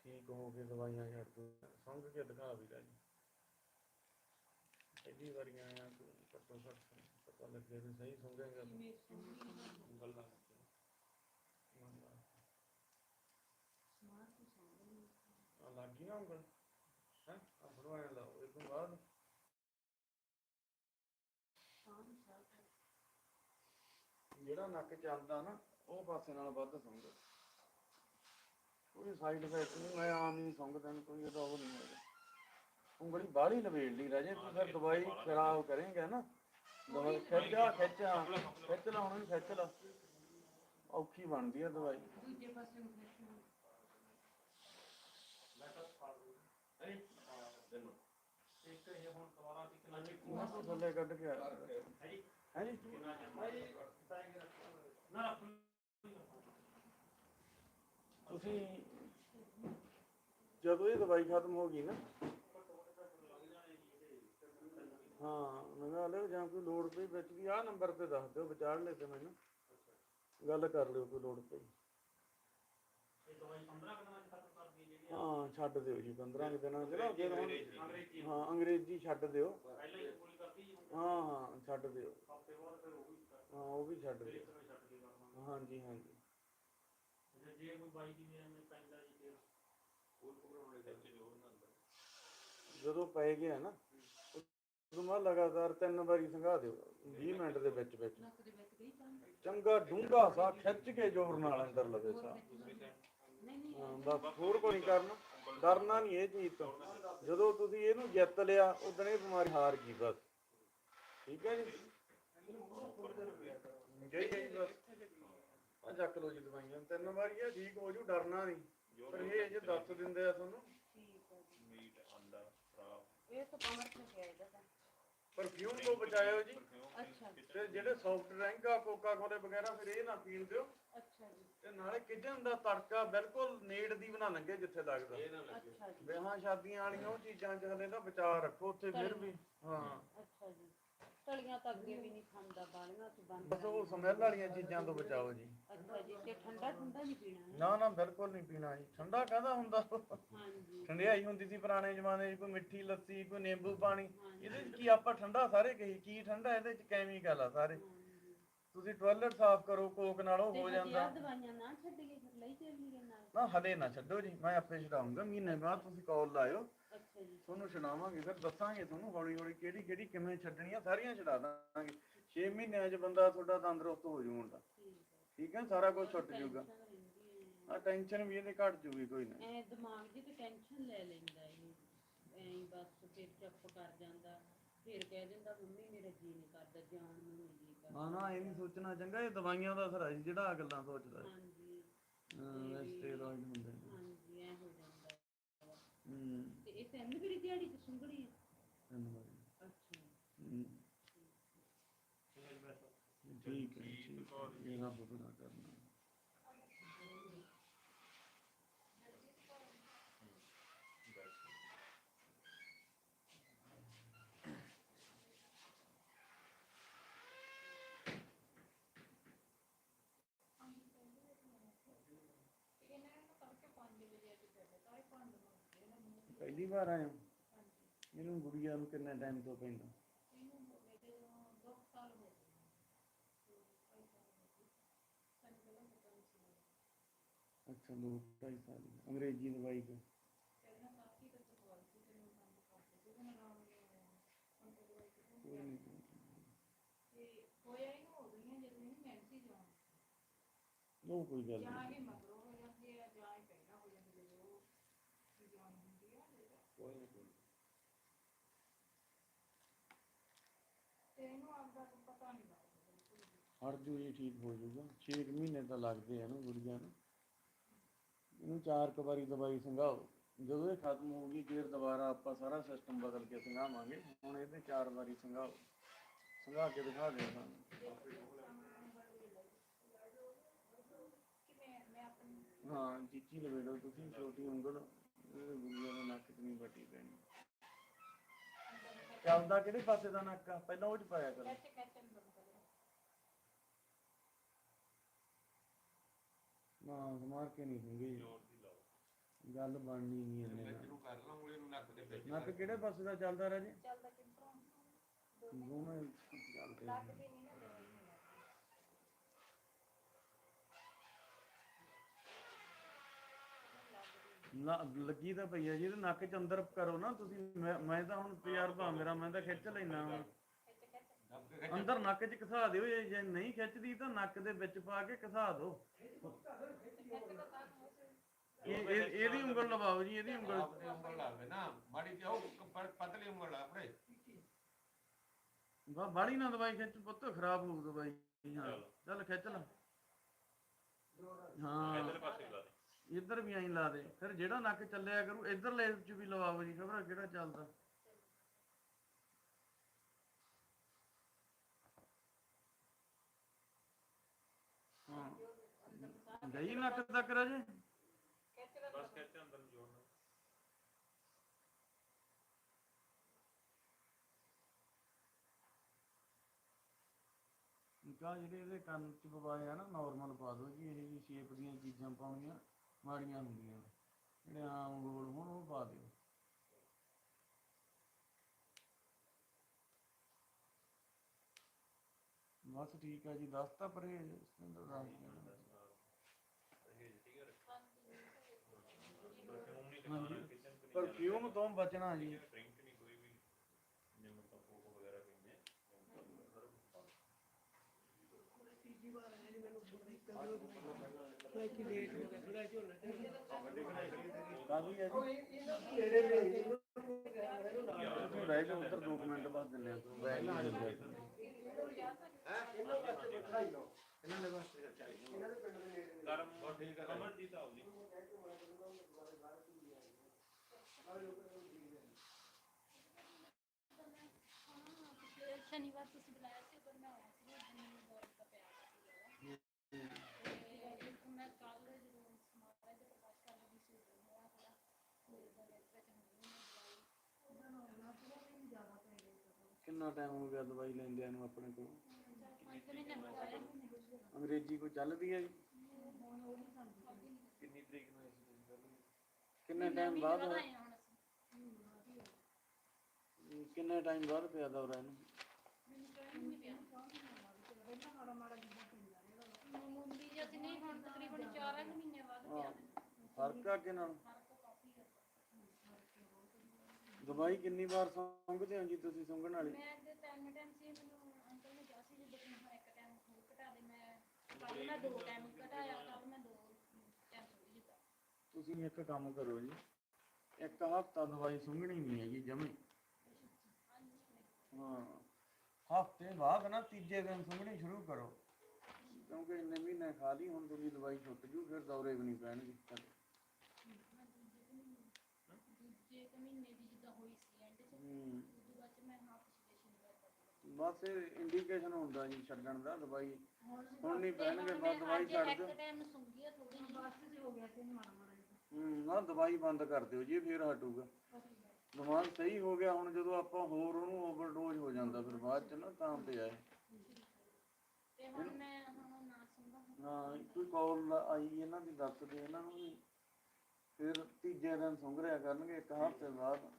ਠੀਕ ਹੋ ਕੇ ਦਵਾਈਆਂ ਛੱਡ ਦੂ ਸੰਗ ਕੇ ਦਿਖਾ ਵੀ ਲੈ ਪਹਿਲੀ ਵਾਰੀ ਆਇਆ ਤੂੰ ਘੱਟੋ ਘੱਟ ਪਤਾ ਲੱਗੇ ਵੀ ਸਹੀ ਨਾ ਗੱਲਾਂ ਆ ਲੱਗ ਗਈ ਨਾ ਉਂਗਲ। ਹੈ? ਆ ਫੜਵਾਇਆ ਲਾਓ ਇਹ ਤੋਂ ਬਾਅਦ। ਜਿਹੜਾ ਨੱਕ ਚੱਲਦਾ ਨਾ ਉਹ ਪਾਸੇ ਨਾਲ ਵੱਧ ਸੁੰਗ ਕੋਈ ਸਾਈਡ ਇਫੈਕਟ ਨਹੀਂ ਮੈਂ ਆਮ ਹੀ ਸੁੰਗ ਤੈਨੂੰ ਕੋਈ ਇਹਦਾ ਉਹ ਨਹੀਂ ਹੈਗਾ। ਉਂਗਲੀ ਬਾਹਲੀ ਲਵੇੜ ਲਈ ਰਾਜੇ ਤੂੰ ਫਿਰ ਦਵਾਈ ਖਰਾਬ ਕਰੇਂਗਾ ਨਾ। ਦਵਾਈ ਖਿੱਚਾ ਖਿੱਚਾ ਖਿੱਚ ਲਾ ਹੁਣ ਖਿੱਚ ਲਾ। ਔਖੀ ਬਣਦੀ ਆ ਦਵਾਈ। ਦੂਜੇ ਪਾਸੇ ਥੱਲੇ ਕੱਢ ਕੇ ਹੈ ਜੀ ਤੁਸੀਂ ਜਦੋਂ ਇਹ ਦਵਾਈ ਖਤਮ ਹੋ ਗਈ ਨਾ ਹਾਂ ਮੰਗਾ ਲਿਓ ਜਾਂ ਕੋਈ ਲੋੜ ਪਈ ਵਿੱਚ ਵੀ ਆਹ ਨੰਬਰ ਤੇ ਦੱਸ ਦਿਓ ਵਿਚਾਰ ਲੈ ਕੇ ਮੈਨੂੰ। ਗੱਲ ਕਰ ਲਿਓ ਕੋਈ ਲੋੜ ਪਈ। ਇਹ ਦਵਾਈ 15 ਦਿਨਾਂ ਚ ਖਤਮ ਕਰ ਦੀ ਜਿਹੜੀ ਹਾਂ ਛੱਡ ਦਿਓ ਜੀ 15 ਕੁ ਦਿਨਾਂ ਚ ਨਾ। ਹੁਣ ਅੰਗਰੇਜ਼ੀ ਹਾਂ ਅੰਗਰੇਜ਼ੀ ਛੱਡ ਦਿਓ। ਹੀ ਹਾਂ ਛੱਡ ਦਿਓ। ਫਿਰ ਹਾਂ ਉਹ ਵੀ ਛੱਡ ਫਿਰ ਦਿਓ। ਹਾਂਜੀ ਹਾਂਜੀ। ਜੇ ਕੋਈ ਬਾਈ ਦੀ ਐਵੇਂ ਪੈਂਦਾ ਜੀ ਫਿਰ ਜਦੋਂ ਪੈ ਗਿਆ ਨਾ ਉਦੋਂ ਬਾਅਦ ਲਗਾਤਾਰ ਤਿੰਨ ਵਾਰੀ ਸੰਘਾ ਦਿਓ 20 ਮਿੰਟ ਦੇ ਵਿੱਚ ਵਿੱਚ। ਨੱਕ ਦੇ ਵਿੱਚ ਗਈ ਤਾਂ ਚੰਗਾ ਡੂੰਘਾ ਸਾਹ ਖਿੱਚ ਕੇ ਜ਼ੋਰ ਨਾਲ ਅੰਦਰ ਲਵੇ ਸਾਹ ਨਹੀਂ ਨਹੀਂ ਹਾਂ, ਬਸ ਹੋਰ ਕੋਈ ਨਹੀਂ ਕਰਨਾ। ਡਰਨਾ ਨਹੀਂ ਇਹ ਚੀਜ਼ ਤੋਂ। ਜਦੋਂ ਤੁਸੀਂ ਇਹਨੂੰ ਜਿੱਤ ਲਿਆ ਉਦੋਂ ਇਹ ਬਿਮਾਰੀ ਹਾਰ ਗਈ ਬਸ। ਠੀਕ ਹੈ ਜੀ? ਗਈ ਗਈ ਬਸ। ਆ ਚੱਕ ਲਓ ਜੀ ਦਵਾਈਆਂ। ਤਿੰਨ ਵਾਰੀ ਆ, ਠੀਕ ਹੋ ਜੂ, ਡਰਨਾ ਨਹੀਂ ਪਰ ਇਹ ਜੇ ਦੱਸ ਦਿੰਦੇ ਆ ਤੁਹਾਨੂੰ। ਠੀਕ ਹੈ ਜੀ। ਮੀਟ ਅੰਡਾ ਖਰਾਬ ਇਹ ਤਾਂ ਕਮਰ ਤੇ ਗਿਆ ਇਹਦਾ ਤਾਂ। ਪਰਫਿਊਮ ਤੋਂ ਬਚਾਇਓ ਜੀ। ਅੱਛਾ ਤੇ ਜਿਹੜੇ ਸੌਫਟ ਡਰਿੰਕ ਆ ਕੋਕਾ ਕੋਲੇ ਵਗੈਰਾ ਫਿਰ ਇਹ ਨਾ ਪੀਣ ਦਿਓ। ਅੱਛਾ ਜੀ। ਤੇ ਨਾਲੇ ਕਿਚਨ ਦਾ ਤੜਕਾ ਬਿਲਕੁਲ ਨੇੜ ਦੀ ਬਣਾ ਲੰਗੇ ਜਿੱਥੇ ਲੱਗਦਾ। ਅੱਛਾ ਜੀ। ਵਿਆਹਾਂ ਸ਼ਾਦੀਆਂ ਵਾਲੀਆਂ ਉਹ ਚੀਜ਼ਾਂ 'ਚ ਹਲੇ ਤਾਂ ਬਚਾਅ ਰੱਖੋ ਉੱਥੇ ਫਿਰ ਵੀ। ਹਾਂ। ਅੱਛਾ ਜੀ। ਤਲੀਆਂ ਤਾਂ ਅੱਗੇ ਵੀ ਨਹੀਂ ਖਾਂਦਾ ਬਾਲੀਆਂ ਚ ਬੰਦ ਬਸ ਉਹ ਸਮੈਲ ਵਾਲੀਆਂ ਚੀਜ਼ਾਂ ਤੋਂ ਬਚਾਓ ਜੀ। ਅੱਛਾ ਜੀ ਤੇ ਠੰਡਾ ਠੰਡਾ ਨਹੀਂ ਪੀਣਾ ਹੈ? ਨਾ ਨਾ ਬਿਲਕੁਲ ਨਹੀਂ ਪੀਣਾ ਜੀ। ਠੰਡਾ ਕਾਹਦਾ ਹੁੰਦਾ? ਹਾਂਜੀ। ਠੰਡਿਆਈ ਹੁੰਦੀ ਸੀ ਪੁਰਾਣੇ ਜ਼ਮਾਨੇ 'ਚ ਕੋਈ ਮਿੱਠੀ ਲੱਸੀ ਕੋਈ ਨਿੰਬੂ ਪਾਣੀ। ਹਾਂਜੀ। ਇਹਦੇ 'ਚ ਕੀ ਆਪਾਂ ਠੰਡਾ ਸਾਰੇ ਕਹੀ ਕੀ ਠੰਡਾ ਇਹਦੇ 'ਚ ਕੈਮੀਕਲ ਆ ਸਾਰੇ। ਤੁਸੀਂ ਟਾਇਲਟ ਸਾਫ਼ ਕਰੋ ਕੋਕ ਨਾਲ ਉਹ ਤੇ ਹੋ ਹਜੇ ਜਾਂਦਾ। ਆਹ ਦਵਾਈਆਂ ਨਾ ਛੱਡੀਏ ਨਾਲ। ਹਲੇ ਨਾ ਛੱਡੋ ਜੀ ਮੈਂ ਆਪੇ ਛਡਾਉਂਗਾ ਮਹੀਨੇ ਬਾਅਦ ਤੁਸੀਂ ਕਾਲ ਲਾਇਓ। ਤੁਹਾਨੂੰ ਛਡਾਵਾਂਗੇ ਫਿਰ ਦੱਸਾਂਗੇ ਤੁਹਾਨੂੰ ਹੌਲੀ ਹੌਲੀ ਕਿਹੜੀ ਕਿਹੜੀ ਕਿਵੇਂ ਛੱਡਣੀ ਆ ਸਾਰੀਆਂ ਛਡਾ ਦਾਂਗੇ। 6 ਮਹੀਨਿਆਂ 'ਚ ਬੰਦਾ ਤੁਹਾਡਾ ਤੰਦਰੁਸਤ ਹੋ ਜੂ ਮੁੰਡਾ ਠੀਕ ਹੈ ਹੈ ਸਾਰਾ ਕੁਝ ਛੁੱਟ ਜੂਗਾ ਹੈ ਆ ਟੈਨਸ਼ਨ ਵੀ ਇਹਦੇ ਘਟ ਜੂਗੀ ਕੋਈ ਨਾ। ਐ ਦਿਮਾਗ ਦੀ ਤੇ ਟੈਨਸ਼ਨ ਲੈ ਲੈਂਦਾ ਇਹ। ਐਂ ਹੀ ਬਸ ਫਿਰ ਚੁੱਪ ਕਰ ਜਾਂਦਾ। ਫਿਰ ਕਹਿ ਦਿੰਦਾ ਮੰਮੀ ਮੇਰਾ ਜੀ ਨਹੀਂ ਕਰਦਾ ਜਾਣ ਨੂੰ ਨਹੀਂ ਜੀ ਕਰਦਾ। ਨਾ ਨਾ ਇਹ ਨਹੀਂ ਸੋਚਣਾ ਚੰਗਾ ਇਹ ਦਵਾਈਆਂ ਦਾ ਅਸਰ ਹੈ ਜਿਹੜਾ ਆ ਗੱਲਾਂ ਸੋਚਦਾ। ਹੈ। ਹਾਂਜੀ ਹਾਂ ਸਟੇਰੋਇਡ ਹੁੰਦੇ ਨੇ ਹਾਂਜੀ ਐ ਹੋ ਜਾਂਦਾ ਵਾ। ਹੂੰ ਤੇ ਇਹ ਤਿੰਨ ਵਾਰੀ ਦਿਹਾੜੀ ਚ ਸੁੰਗੜੀ ਹੈ ਧੰਨਵਾਦ ਅੱਛਾ ਹੂੰ ਠੀਕ ਹੈ ਠੀਕ ਹੈ ਇਹ ਰੱਬ ਬਣਾ ਕਰਨਾ ਪਹਿਲੀ ਵਾਰ ਆਇਆ ਇਹਨੂੰ ਗੁੜੀਆ ਨੂੰ ਕਿੰਨੇ ਟਾਈਮ ਅੱਛਾ ਦੋ ਢਾਈ ਸਾਲ ਦੀ। ਅੰਗਰੇਜ਼ੀ ਦਵਾਈ ਕੋ ਕੋਈ ਨਹੀਂ ਉਹ ਕੋਈ ਗੱਲ ਨਹੀਂ। ਕੋਈ ਨਹੀਂ ਕੋਈ ਨਹੀਂ। ਹਟ ਜੂ ਜੀ ਠੀਕ ਹੋ ਜਾਊਗਾ। 6 ਮਹੀਨੇ ਤਾਂ ਲੱਗਦੇ ਆ ਨਾ ਗੁੜੀਆਂ ਨੂੰ। ਇਹਨੂੰ ਚਾਰ ਕੁ ਵਾਰੀ ਦਵਾਈ ਸੰਘਾਓ। ਜਦੋਂ ਇਹ ਖਤਮ ਹੋਊਗੀ ਫਿਰ ਦੁਬਾਰਾ ਆਪਾਂ ਸਾਰਾ ਸਿਸਟਮ ਬਦਲ ਕੇ ਸੰਘਾਵਾਂਗੇ। ਹੁਣ ਇਹਦੇ ਚਾਰ ਵਾਰੀ ਸੰਘਾਓ। ਸੰਘਾ ਕੇ ਦਿਖਾ ਦਿਓ ਸਾਨੂੰ। ਹਾਂ, ਚੀਚੀ ਲਵੇੜੋ ਤੁਸੀਂ, ਛੋਟੀ ਉਂਗਲ। ਇਹ ਦੇ ਨੱਕ 'ਚ ਨਹੀਂ ਵੱਟੀ ਪੈਣੀ। ਚੱਲਦਾ ਕਿਹੜੇ ਪਾਸੇ ਦਾ ਨੱਕ ਆ? ਪਹਿਲਾਂ ਉਹ 'ਚ ਪਾਇਆ ਕਰੋ। ਨੂੰ ਸਮਾਰ ਕੇ ਨਹੀਂ ਹੁੰਦੀ ਜ਼ੋਰ ਦੀ ਲਾਓ। ਗੱਲ ਬਣਨੀ ਨਹੀਂ ਇਹਨੇ ਨਾਲ। ਨੂੰ ਕਰ ਲਾਂ ਉਂਗਲੀ ਨੂੰ ਨੱਕ ਦੇ ਵਿੱਚ ਨੱਕ ਕਿਹੜੇ ਪਾਸੇ ਦਾ ਚੱਲਦਾ ਰਾਜੇ ਚੱਲਦਾ ਦੋਵੇਂ ਚੱਲਦੇ ਆ। ਲੱਗਦੀ ਨਹੀਂ ਨਾ ਨਾ ਲੱਗੀ ਤਾਂ ਪਈ ਆ ਜੀ ਇਹਦੇ ਨੱਕ 'ਚ ਅੰਦਰ ਕਰੋ ਨਾ ਤੁਸੀਂ। ਮੈਂ ਮੈਂ ਤਾਂ ਹੁਣ ਤਜਰਬਾ ਮੇਰਾ ਮੈਂ ਤਾਂ ਖਿੱਚ ਲੈਣਾ ਹੁਣ ਖਿੱਚ ਖਿੱਚ ਦੱਬ ਕੇ ਖਿੱਚ। ਅੰਦਰ ਨੱਕ 'ਚ ਘਸਾ ਦਿਓ ਜੇ ਜੇ ਨਹੀਂ ਖਿੱਚਦੀ ਤਾਂ ਨੱਕ ਦੇ ਵਿੱਚ ਪਾ ਕੇ ਘਸਾ ਦਿਓ। ਇਹ ਇਹ- ਇਹਦੀ ਉਂਗਲ ਲਵਾਓ ਜੀ ਇਹਦੀ ਉਂਗਲ। ਆਪ ਦੀ ਉਂਗਲ ਲਾਵੇ ਨਾ ਮਾੜੀ ਜਿਹੀ ਉਹ ਪ- ਪਤਲੀ ਉਂਗਲ ਲਾ ਆਪਣੇ। ਬਾ ਬਾੜੀ ਨਾ ਦਵਾਈ ਖਿੱਚ ਪੁੱਤ ਖਰਾਬ ਹੋਊ ਦਵਾਈ। ਹਾਂ ਚਲੋ। ਚੱਲ ਖਿੱਚ ਲੈ। ਹਾਂ। ਇਧਰ ਪਾਸੇ ਲਾ ਦੇ। ਇੱਧਰ ਵੀ ਐਂ ਲਾ ਦੇ। ਫਿਰ ਜਿਹੜਾ ਨੱਕ ਚੱਲਿਆ ਕਰੂ ਇੱਧਰਲੇ 'ਚ ਵੀ ਲਵਾਓ ਜੀ ਖਬਰ ਕਿਹੜਾ ਚੱਲਦਾ। ਹਾਂ ਗਈ ਨੱਕ ਤੱਕ ਰਾਜੇ? ਖਿੱਚ ਬਸ ਕਹਿੰਦੇ ਅੰਦਰ ਨੂੰ ਜੋੜਨਾ। ਕਾ ਜਿਹੜੇ ਇਹਦੇ ਕੰਨ ਚ ਪਵਾਏ ਆ ਨਾ ਨਾਰਮਲ ਪਾ ਦਿਓ ਜੀ ਇਹ ਜੀ ਸ਼ੇਪ ਦੀਆਂ ਚੀਜ਼ਾਂ ਪਾਉਣੀਆਂ ਮਾੜੀਆਂ ਹੁੰਦੀਆਂ ਨੇ। ਜਿਹੜੇ ਆਮ ਗੋਲ ਹੋਣ ਉਹ ਪਾ ਦਿਓ। ਬਸ ਠੀਕ ਆ ਜੀ ਦੱਸ ਤਾਂ ਪਰਹੇਜ਼ ਸਤਿੰਦਰ ਦੱਸ ਦੇਣਾ। ਇਹ ਠੀਕ ਹੈ ਹਾਂਜੀ। ਪਰਫਿਊਮ ਕਿਚਨ ਤੇ ਬਚਣਾ ਜੀ। ਹੈ ਜੀ? ਤੁਸੀਂ ਰਹਿ ਜਾਓ ਉੱਧਰ 2 ਮਿੰਟ ਬਾਅਦ ਦਿੰਦੇ ਆ। ਹੈ ਅਮਰਜੀਤ ਆਓ ਜੀ ਪਿਛਲੇ ਸ਼ਨੀਵਾਰ ਤੁਸੀਂ ਬੁਲਾਇਆ ਸੀ ਪਰ ਮੈਂ ਆਇਆ ਸੀ ਉਸ ਦਿਨ ਮੈਨੂੰ ਦਰਦ ਦਾ ਪਿਆ ਸੀ ਤੇ ਇੱਕ ਮੈਂ ਕੱਲ? ਜਦੋਂ ਸਮਾਰਾ ਦੇ ਪ੍ਰਕਾਸ਼ ਕਰ ਰਹੀ ਸੀ ਉਦੋਂ ਹੋਇਆ ਥੋੜਾ ਮੇਰੇ ਦਾ ਲੈਟ ਵਿੱਚ ਨਹੀਂ ਦਵਾਈ ਉਹਦਾ ਨਾ ਪੂਰਾ ਵੀ ਜ਼ਿਆਦਾ ਪੈ ਗਿਆ ਕਿੰਨਾ ਟਾਈਮ ਹੋ ਗਿਆ ਦਵਾਈ ਲੈਂਦਿਆਂ ਨੂੰ ਆਪਣੇ ਕੋਲ ਪੰਜ ਮਹੀਨੇ ਹੋ ਗਏ ਅੰਗਰੇਜ਼ੀ ਕੋਈ ਚੱਲਦੀ ਹੈ ਜੀ ਹੁਣ ਉਹ ਨਹੀਂ ਸਾਨੂੰ ਕਿੰਨੀ ਤਰੀਕ ਨੂੰ ਇਸ ਦੀ ਗੱਲ ਹੋਈ? ਕਿੰਨੇ ਟਾਈਮ ਬਾਅਦ ਆਏ ਹੁਣ ਅਸੀਂ ਕਿੰਨੇ ਟਾਈਮ ਬਾਅਦ ਪਿਆ ਦੌਰਾ ਇਹਨੂੰ ਮੈਨੂੰ ਕਹਿਣ ਨਹੀਂ ਪਿਆ ਮਾਮੂਲੀ ਜਿਹਾ ਸੀ ਨਹੀਂ ਹੁਣ ਤਕਰੀਬਨ 4 ਮਹੀਨੇ ਬਾਅਦ ਪਿਆ ਮੈਨੂੰ ਫ਼ਰਕ ਆ ਕਿ ਨਾਲ ਫ਼ਰਕ ਕਾਫੀ ਹੈ ਦਵਾਈ ਕਿੰਨੀ ਵਾਰ ਸੁੰਘਦੇ ਹੋ ਜੀ ਤੁਸੀਂ ਸੁੰਘਣ ਵਾਲੀ ਮੈਂ ਤੇ ਤਿੰਨ ਟਾਈਮ ਸੀ ਮੈਨੂੰ ਅੰਕਲ ਨੇ ਕਿਹਾ ਸੀ ਜੇ ਮੈਂ ਇੱਕ ਟਾਈਮ ਹੋਰ ਘਟਾ ਦੇ ਮੈਂ ਕੱਲ ਮੈਂ ਦੋ ਟਾਈਮ ਘਟਾਇਆ ਕੱਲ ਮੈਂ ਦੋ ਟਾਈਮ ਸੁਣੀ ਦਿੱਤਾ ਤੁਸੀਂ ਇੱਕ ਕੰਮ ਕਰੋ ਜੀ। ਇੱਕ ਹਫ਼ਤਾ ਦਵਾਈ ਸੁੰਘਣੀ ਨਹੀਂ ਹੈਗੀ ਜਮੇ। ਹਾਂ ਹਫ਼ਤੇ ਬਾਅਦ ਨਾ ਤੀਜੇ ਦਿਨ ਸੁੰਘਣੀ ਸ਼ੁਰੂ ਕਰੋ। ਕਿਉਂਕਿ ਇੰਨੇ ਮਹੀਨੇ ਖਾ ਲਈ ਹੁਣ ਤੁਹਾਡੀ ਦਵਾਈ ਛੁੱਟ ਜੂ ਫਿਰ ਦੌਰੇ ਵੀ ਨਹੀਂ ਪੈਣਗੇ। ਬਸ ਇਹ ਇੰਡੀਕੇਸ਼ਨ ਹੁੰਦਾ ਜੀ ਛੱਡਣ ਦਾ ਦਵਾਈ। ਹੁਣ ਨਹੀਂ ਪੈਣਗੇ ਬਸ ਦਵਾਈ ਛੱਡ ਇੱਕ ਦਿਓ ਟਾਈਮ ਸੁੰਗੀ ਆ ਥੋੜੀ ਜਿਹੀ। ਬਸ ਚ ਹੋ ਨਾ ਦਵਾਈ ਬੰਦ ਕਰ ਦਿਓ ਜੀ ਫਿਰ ਹਟੂਗਾ। ਦਿਮਾਗ ਸਹੀ ਹੋ ਗਿਆ ਹੁਣ ਜਦੋਂ ਆਪਾਂ ਹੋਰ ਉਹਨੂੰ ਓਵਰਡੋਜ਼ ਹੋ ਜਾਂਦਾ ਫਿਰ ਬਾਅਦ ਚ ਨਾ ਤਾਂ ਪਿਆ ਇਹ ਤੇ ਹੁਣ ਮੈਂ ਹੁਣ ਨਾ ਸੁੰਗਾ ਹਾਂ ਕੋਈ ਕਾਲ ਆਈ ਇਹਨਾਂ ਦੀ ਦੱਸ ਦੇ ਇਹਨਾਂ ਨੂੰ ਵੀ। ਫਿਰ ਤੀਜੇ ਦਿਨ ਸੁੰਘ ਰਿਆ ਕਰਨਗੇ ਇੱਕ ਹਫ਼ਤੇ ਬਾਅਦ।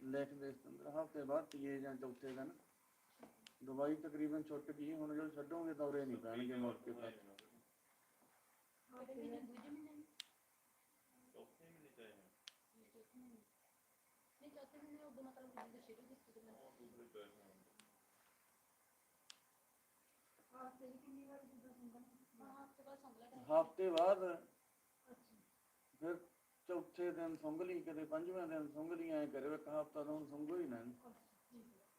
ਲਿਖ ਦੇ ਸਤੰਦਰ ਹਫ਼ਤੇ ਬਾਅਦ ਤੀਏ ਜਾਂ ਚੌਥੇ ਦਿਨ। ਦਵਾਈ ਤਕਰੀਬਨ ਛੁੱਟ ਗਈ ਹੁਣ ਜਦੋਂ ਛੱਡੋਗੇ ਦੌਰੇ ਨਹੀਂ ਪੈਣਗੇ ਮੁੜ ਕੇ ਫਿਰ ਕਿਹੜੇ ਮਹੀਨੇ ਦੂਜੇ ਮਹੀਨੇ ਚੌਥੇ ਮਹੀਨੇ ਚ ਆਏ ਹਾਂ ਨਹੀਂ ਚੌਥੇ ਮਹੀਨੇ ਨਹੀਂ ਚੌਥੇ ਮਹੀਨੇ ਉਦੋਂ ਮਤਲਬ ਜਦੋਂ ਸ਼ੁਰੂ ਕੀਤੀ ਤੇ ਮੈਂ ਉਹ ਦੂਸਰੇ ਚ ਆਏ ਹਾਂ ਹਾਂ ਤੇ ਕਿੰਨੀ ਵਾਰ ਜਦੋਂ ਸੰਗਲ ਹਾਂ ਹਫ਼ਤੇ ਬਾਅਦ ਸੰਗਲ ਦਾ ਹਫ਼ਤੇ ਬਾਅਦ ਅੱਛਾ ਫਿਰ ਚੌਥੇ ਦਿਨ ਸੁੰਘ ਲਈ ਕਦੇ ਪੰਜਵੇਂ ਦਿਨ ਸੁੰਘ ਲਈ ਐ ਕਰੇ ਇੱਕ ਹਫ਼ਤਾ ਤਾਂ ਹੁਣ ਸੁੰਘੋ ਹੀ ਨਾ ਇਹਨੂੰ।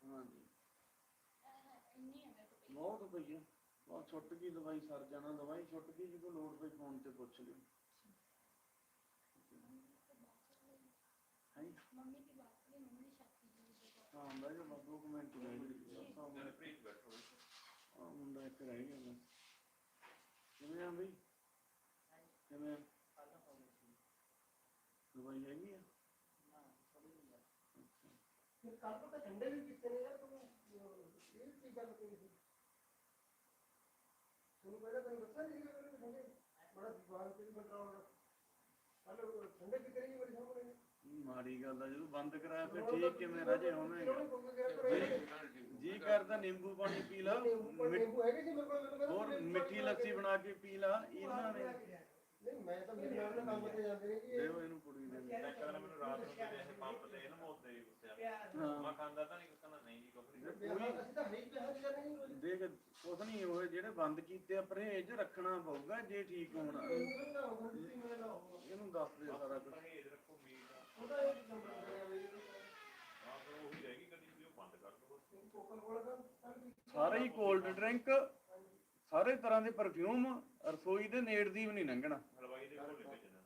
ਹਾਂਜੀ ਅਹ ਇੰਨੀ ਹੈ ਮੇਰੇ ਕੋਲ ਬਹੁਤ ਪਈ ਆ ਬਹੁਤ ਛੁੱਟ ਗਈ ਦਵਾਈ ਸਰ ਜਾਣਾ ਦਵਾਈ ਛੁੱਟ ਗਈ ਜਦੋਂ ਲੋੜ ਪਈ ਫੋਨ ਤੇ ਪੁੱਛ ਲਿਓ ਹਾਂਜੀ ਹੁੰਦਾ ਮੈਂ 2 ਮਿੰਟ ਰਹਿ ਗਏ ਜਨਪ੍ਰੀਤ ਬੈਠੋ ਆ ਮੁੰਡਾ ਇੱਕ ਰਹਿ ਗਿਆ ਬਸ ਕਿਵੇਂ ਆ ਬਈ ਕਿਵੇਂ ਦਵਾਈ ਹੈਗੀ ਆ ਫਿਰ ਕੱਲ ਤੋਂ ਤਾਂ ਠੰਡੇ ਵੀ ਪੀਤੇ ਨੇ ਯਾਰ ਤੂੰ ਇਹ ਕੀ ਗੱਲ ਕਹੀ ਸੀ ਤੁਹਾਨੂੰ ਪਹਿਲਾਂ ਤੈਨੂੰ ਦੱਸਿਆ ਨਹੀਂ ਕਿ ਠੰਡੇ ਬੜਾ ਦੀਵਾਰ ਤੇ ਵੀ ਕੰਟਰੋਲ ਕੱਲ ਠੰਡੇ ਵੀ ਕਰੀ ਮੇਰੇ ਸਾਹਮਣੇ ਮਾੜੀ ਗੱਲ ਆ ਜਦੋਂ ਬੰਦ ਕਰਾਇਆ ਫਿਰ ਠੀਕ ਕਿਵੇਂ ਰਾਜੇ ਹੋਵੇਂਗਾ? ਜੀ ਕਰਦਾ ਨਿੰਬੂ ਪਾਣੀ ਪੀ ਲਾ ਨਿੰਬੂ ਹੈਗੇ ਸੀ ਮੇਰੇ ਕੋਲ ਮੈਨੂੰ ਕਹਿੰਦਾ ਹੋਰ ਮਿੱਠੀ ਲੱਸੀ ਬਣਾ ਕੇ ਪੀ ਲਾ ਇਹਨਾਂ ਨੇ। ਨਹੀਂ ਮੈਂ ਤਾਂ ਮੇਰੇ ਨਾਲ ਕੰਮ ਤੇ ਜਾਂਦੇ ਨੇ ਕਿ ਦੇਵ ਇਹਨੂੰ ਕੁੜੀ ਦੇ ਮੈਂ ਕਹਿੰਦਾ ਮੈਨੂੰ ਰਾਤ ਨੂੰ ਕਿਤੇ ਇਹ ਪੰਪ ਤੇ ਇਹਨੂੰ ਮੋਤ ਦੇ ਗੁੱਸਿਆ ਹਾਂ। ਮੈਂ ਖਾਂਦਾ ਤਾਂ ਨਹੀਂ ਕਹਿੰਦਾ ਨਹੀਂ ਜੀ ਵਿਆਹ ਅਸੀਂ ਤਾਂ ਨਹੀਂ ਪਿਆ ਜਾਂਦੇ ਨਹੀਂ ਦੇਖ ਕੁਛ ਨਹੀਂ ਹੋਏ ਜਿਹੜੇ ਬੰਦ ਕੀਤੇ ਆ ਪਰਹੇਜ ਰੱਖਣਾ ਪਊਗਾ ਜੇ ਠੀਕ ਹੋਣਾ। ਇਹਨੂੰ ਦੱਸ ਦੇ ਸਾਰਾ ਕੁਝ ਸਾਰੇ ਹੀ ਕੋਲਡ ਡਰਿੰਕ ਸਾਰੇ ਤਰ੍ਹਾਂ ਦੇ ਪਰਫਿਊਮ ਰਸੋਈ ਦੇ ਨੇੜ ਦੀ ਵੀ ਨਹੀਂ ਲੰਘਣਾ। ਹਲਵਾਈ ਦੇ ਕੋਲ ਲੈ ਜਨਾਂ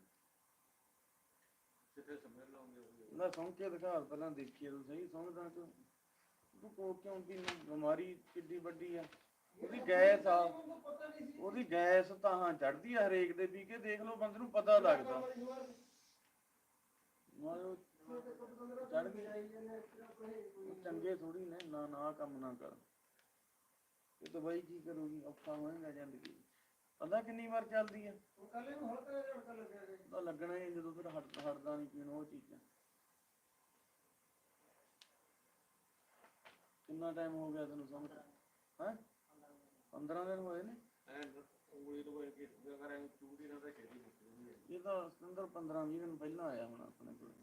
ਨਾ ਸੌਂ ਕੇ ਦਿਖਾ ਪਹਿਲਾਂ ਦੇਖੀਏ ਤੂੰ ਸਹੀ ਸੌਂਦਾ ਤੂੰ। ਤੂੰ ਕੋ ਕਿਉਂ ਪੀਣੀ ਬਿਮਾਰੀ ਕਿੱਡੀ ਵੱਡੀ ਆ? ਉਹਦੀ ਗੈਸ ਆ ਉਹਦੀ ਗੈਸ ਤਾਂ ਹਾਂ ਚੜਦੀ ਆ ਹਰੇਕ ਦੇ ਪੀ ਕੇ ਦੇਖ ਲਓ ਬੰਦੇ ਨੂੰ ਪਤਾ ਲੱਗਦਾ। ਨਾਲੇ ਚੜ ਚੰਗੇ ਥੋੜੀ ਨੇ ਨਾ ਨਾ ਕੰਮ ਨਾ ਕਰ ਇਹ ਤਾਂ ਬਾਈ ਕੀ ਕਰੂਗੀ ਔਖਾ ਹੋਏਗਾ ਜ਼ਿੰਦਗੀ। ਪਤਾ ਕਿੰਨੀ ਵਾਰ ਚੱਲਦੀ ਆ? ਕੱਲ ਨੂੰ ਹਲਕਾ ਜਿਹਾ ਝਟਕਾ ਲੱਗਿਆ ਗਿਆ ਤਾਂ ਲੱਗਣਾ ਹੀ ਜਦੋਂ ਫਿਰ ਹਟ ਹਟਦਾ ਨਹੀਂ ਪੀਣ ਉਹ ਚੀਜ਼ਾਂ। ਕਿੰਨਾ ਟਾਈਮ ਹੋ ਗਿਆ ਤੈਨੂੰ ਸਮਝ? ਹੈ? 15 ਦਿਨ ਹੋਏ ਨੇ। ਇਹ ਤਾਂ ਸਤੰਦਰ 15 20 ਦਿਨ ਪਹਿਲਾਂ ਆਇਆ ਹੁਣ ਆਪਣੇ ਕੋਲ।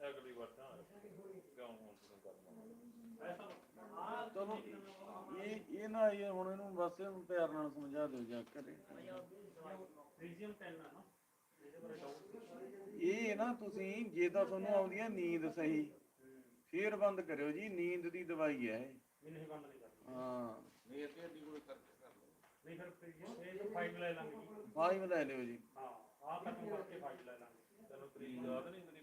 ਅਗਲੀ ਵਾਰ ਤਾਂ ਹੁਣ? ਕਰਨਾ। ਚਲੋ ਇਹ ਇਹ ਨਾ ਇਹ ਹੁਣ ਇਹਨੂੰ ਬਸ ਇਹਨੂੰ ਪਿਆਰ ਨਾਲ ਸਮਝਾ ਦਿਓ ਜਾ ਕਰੇ ਰੀਜੀਅਮ 10 ਆ ਨਾ। ਇਹਦੇ ਬਾਰੇ ਡਾਊਟ ਇਹ ਨਾ ਤੁਸੀਂ ਜੇ ਤਾਂ ਤੁਹਾਨੂੰ ਆਉਂਦੀ ਹੈ ਨੀਂਦ ਸਹੀ ਫੇਰ ਬੰਦ ਕਰਿਓ ਜੀ ਨੀਂਦ ਦੀ ਦਵਾਈ ਹੈ ਇਹ। ਇਹ ਬੰਦ ਨਹੀਂ ਕਰਨਾ। ਹਾਂ। ਨਹੀਂ ਫਿਰ ਰੀਜੀਅਮ ਇਹ ਤਾਂ 5 ਲੈ ਲਾਂਗੇ ਜੀ। ਫਾਈਵ ਲੈ ਲਿਓ ਜੀ। ਹਾਂ ਆਹ ਖਤਮ ਕਰਕੇ 5 ਲੈ ਲਾਂਗੇ। ਤਰੀਕ ਨਹੀਂ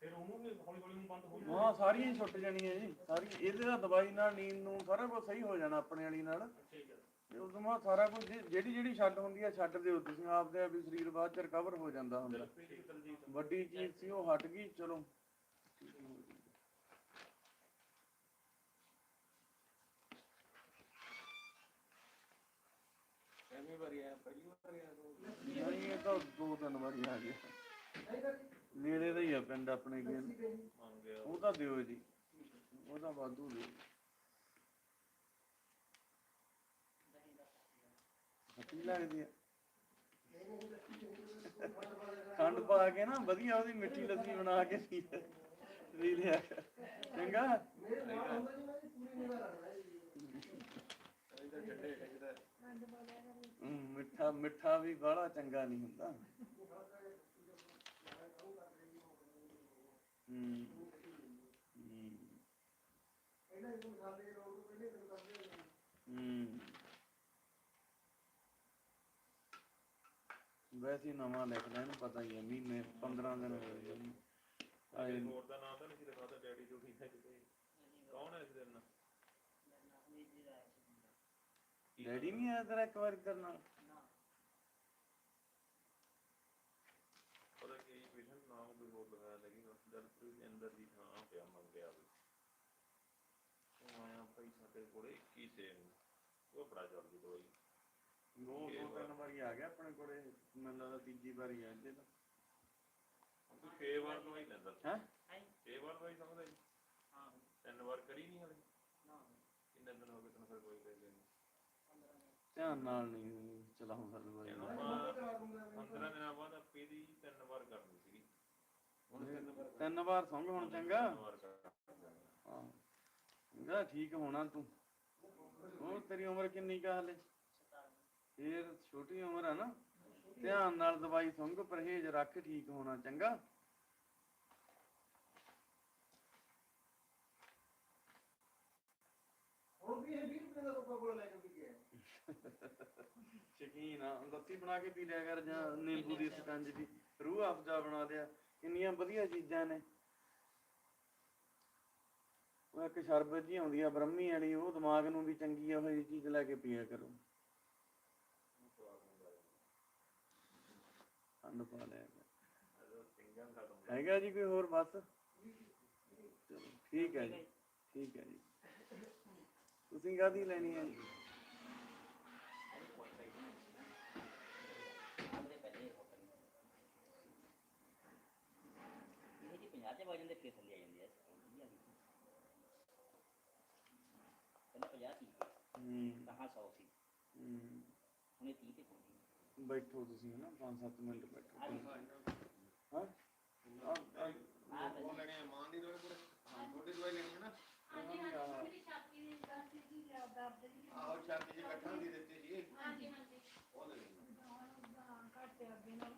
ਫਿਰ ਉਹਨੂੰ ਵੀ ਹੌਲੀ ਹੌਲੀ ਨੂੰ ਬੰਦ ਹੋ ਜਾਊ। ਹਾਂ ਸਾਰੀਆਂ ਹੀ ਛੁੱਟ ਜਾਣੀਆਂ ਜੀ। ਸਾਰੀ ਇਹਦੇ ਨਾਲ ਦਵਾਈ ਨਾਲ ਨੀਂਦ ਨੂੰ ਸਾਰਾ ਕੁਝ ਸਹੀ ਹੋ ਜਾਣਾ ਆਪਣੇ ਵਾਲੀ ਨਾਲ। ਠੀਕ ਹੈ। ਤੇ ਉਸ ਤੋਂ ਬਾਅਦ ਸਾਰਾ ਕੁਝ ਜਿਹੜੀ ਜਿਹੜੀ ਛੱਡ ਹੁੰਦੀ ਹੈ ਛੱਡ ਦਿਓ ਤੁਸੀਂ। ਆਪਦੇ ਆਪ ਹੀ ਸਰੀਰ ਬਾਅਦ ਚ ਰਿਕਵਰ ਹੋ ਜਾਂਦਾ ਹੁੰਦਾ। ਵੱਡੀ ਚੀਜ਼ ਸੀ ਉਹ ਹਟ ਗਈ ਚਲੋ। ਨਹੀਂ ਇਹ ਤਾਂ ਦੋ ਤਿੰਨ ਵਾਰੀ ਆ ਗਿਆ ਨੇੜੇ ਦਾ ਹੀ ਆ ਪਿੰਡ ਆਪਣੇ ਗਿਆ ਮੰਨ ਗਿਆ ਉਹ ਤਾਂ ਦਿਓ ਜੀ। ਉਹ ਤਾਂ ਵਾਧੂ ਦਿਓ ਹੱਟੀ ਲੱਗਦੀ ਆ। ਖੰਡ ਪਾ ਕੇ ਨਾ ਵਧੀਆ ਉਹਦੀ ਮਿੱਠੀ ਲੱਸੀ ਬਣਾ ਕੇ ਪੀ। ਲੈ- ਪੀ ਲਿਆ ਕਰ। ਚੰਗਾ ਮੇਰੇ ਨਾਲ ਹੁੰਦਾ ਜੀ ਮੈਂ ਜੀ ਪੂਰੀ ਨਿਗਾਹ ਰੱਖਦਾ ਜੀ ਹਮ, ਮਿੱਠਾ ਮਿੱਠਾ ਵੀ ਬੜਾ ਚੰਗਾ ਨਹੀਂ ਆਏ ਹੋਰ ਦਾ ਨਾਂ ਤਾਂ ਨਹੀਂ ਲਿਖਾਤਾ ਡੈਡੀ ਠੀਕ ਹੈ ਕਿਤੇ ਕੌਣ ਹੈ ਇਸ ਦਿਨ? ਡੈਡੀ ਨਹੀਂ ਆਇਆ ਤੇਰਾ ਇੱਕ ਵਾਰ ਕਰਨਾ ਪਤਾ ਕੀ ਪੇਸ਼ੈਂਟ ਨਾਮ ਕੋਈ ਹੋਰ ਲਗਾਇਆ ਲੱਗੀ ਦਰਪ੍ਰੀਤ ਦੇ ਅੰਦਰ ਦੀ ਥਾਂ ਪਿਆ ਮੰਗਿਆ ਵੀ। ਉਹ ਆਇਆ ਭਾਈ ਸਾਡੇ ਕੋਲੇ 21 ਸੇ ਉਹ ਬੜਾ ਜਲਦੀ ਦਵਾਈ ਦੋ ਦੋ ਤਿੰਨ ਵਾਰੀ ਆ ਗਿਆ ਆਪਣੇ ਕੋਲੇ ਮੈਨੂੰ ਲੱਗਦਾ ਤੀਜੀ ਵਾਰੀ ਆ ਜੇ ਤਾਂ ਉਹ 6 ਵਾਰ ਦਵਾਈ ਲੈਂਦਾ। ਹੈ? ਛੇ ਵਾਰ ਲਈ ਨਹੀਂ ਹਲੇ। ਨਾ ਕਿੰਨੇ ਦਿਨ ਹੋ ਗਏ ਤੈਨੂੰ ਫਿਰ ਕੋਈ ਲੈ ਲੈਣੀ 15 ਦਿਨ ਧਿਆਨ ਨਾਲ ਨਹੀਂ ਚਲਾਉਂਦਾ ਦਵਾਈ ਇਹਨੂੰ ਮੈਂ ਆਪਾਂ ਕਰਾ ਦੂੰਗਾ 15 ਦਿਨਾਂ ਬਾਅਦ ਆਪੇ ਦੀ ਤਿੰਨ ਵਾਰ ਕਰਨੀ ਸੀਗੀ। ਹੁਣ ਤਿੰਨ ਵਾਰ ਤਿੰਨ ਵਾਰ ਸੰਗ ਹੁਣ ਚੰਗਾ? ਤਿੰਨ ਵਾਰ ਕਰ। ਹਾਂ। ਚੰਗਾ ਠੀਕ ਹੋਣਾ ਤੂੰ। ਹੋਰ ਤੇਰੀ ਉਮਰ ਕਿੰਨੀ ਕਾ ਹਲੇ? ਫੇਰ ਛੋਟੀ ਉਮਰ ਆ ਨਾ। ਧਿਆਨ ਨਾਲ ਦਵਾਈ ਸੰਗ ਪਰਹੇਜ ਰੱਖ ਠੀਕ ਹੋਣਾ ਚੰਗਾ। ਹੁਣ ਵੀ ਇਹ 20 ਰੁਪਏ ਦਾ ਕੋਕਾ ਕੋਲਾ ਲੈ ਕੇ ਪੀ ਗਿਆ। ਸ਼ਕੀਨ ਆ ਬਣਾ ਕੇ ਪੀ ਲਿਆ ਕਰ ਜਾਂ ਨਿੰਬੂ ਦੀ ਸਕੰਜ ਦੀ। ਰੂਹ ਅਫਜ਼ਾ ਬਣਾ ਲਿਆ। ਕਿੰਨੀਆਂ ਵਧੀਆ ਚੀਜ਼ਾਂ ਨੇ। ਉਹ ਇੱਕ ਸ਼ਰਬਤ ਜੀ ਆਉਂਦੀ ਆ ਬ੍ਰਹਮੀ ਵਾਲੀ ਉਹ ਦਿਮਾਗ ਨੂੰ ਵੀ ਚੰਗੀ ਆ ਉਹ ਚੀਜ਼ ਲੈ ਕੇ ਪੀਆ ਕਰੋ। ਸਿੰਘਾਂ ਖਤਮ ਹੈਗਾ ਜੀ ਕੋਈ ਹੋਰ ਚਲੋ ਠੀਕ ਹੈ ਜੀ ਠੀਕ ਹੈ ਜੀ। ਤੁਸੀਂ ਕਾਹਦੀ ਲੈਣੀ ਹੈ ਜੀ? ਆਂਦੇ ਪਹਿਲੇ ਹੋਟਲ ਇਹ ਜੀ 50 ਤੇ ਵਜਨ ਦੇ ਫੇਰ ਥੱਲੇ ਆ ਜਾਂਦੇ ਆ ਵਧੀਆ ਨਹੀਂ ਪਹਿਲਾਂ 50 ਸੀ ਹੂੰ। ਕਹਾਂ 100 ਸੀ ਹੂੰ। ਇਹ 30 ਤੇ ਪਹੁੰਚੀ ਬੈਠੋ ਤੁਸੀਂ ਨਾ 5-7 ਮਿੰਟ ਬੈਠੋ। ਆ ਜੀ ਹਾਂ? ਆ ਆ ਤਾਂ ਉਹ ਲੈਣੀ ਹੈ ਮਾਂ ਦੀ ਦਵਾਈ ਪੂਰੇ ਹਾਂ ਛੋਟੀ ਦਵਾਈ ਲੈਣੀ ਹੈ ਨਾ? ਹਾਂਜੀ ਹਾਂਜੀ ਮੇਰੀ ਛਾਤੀ ਦੀ ਦਰਦ ਦੀ ਦਰਦ ਦੀ ਆਹੋ ਛਾਤੀ ਜੀ ਬੈਠਣ ਦੀ ਦਿੱਤੀ ਸੀ। ਹਾਂਜੀ ਹਾਂਜੀ। ਉਹ ਲੈ ਲੈਣੀ ਹਾਂ ਘੱਟ ਆ ਅੱਗੇ ਨਾਲ।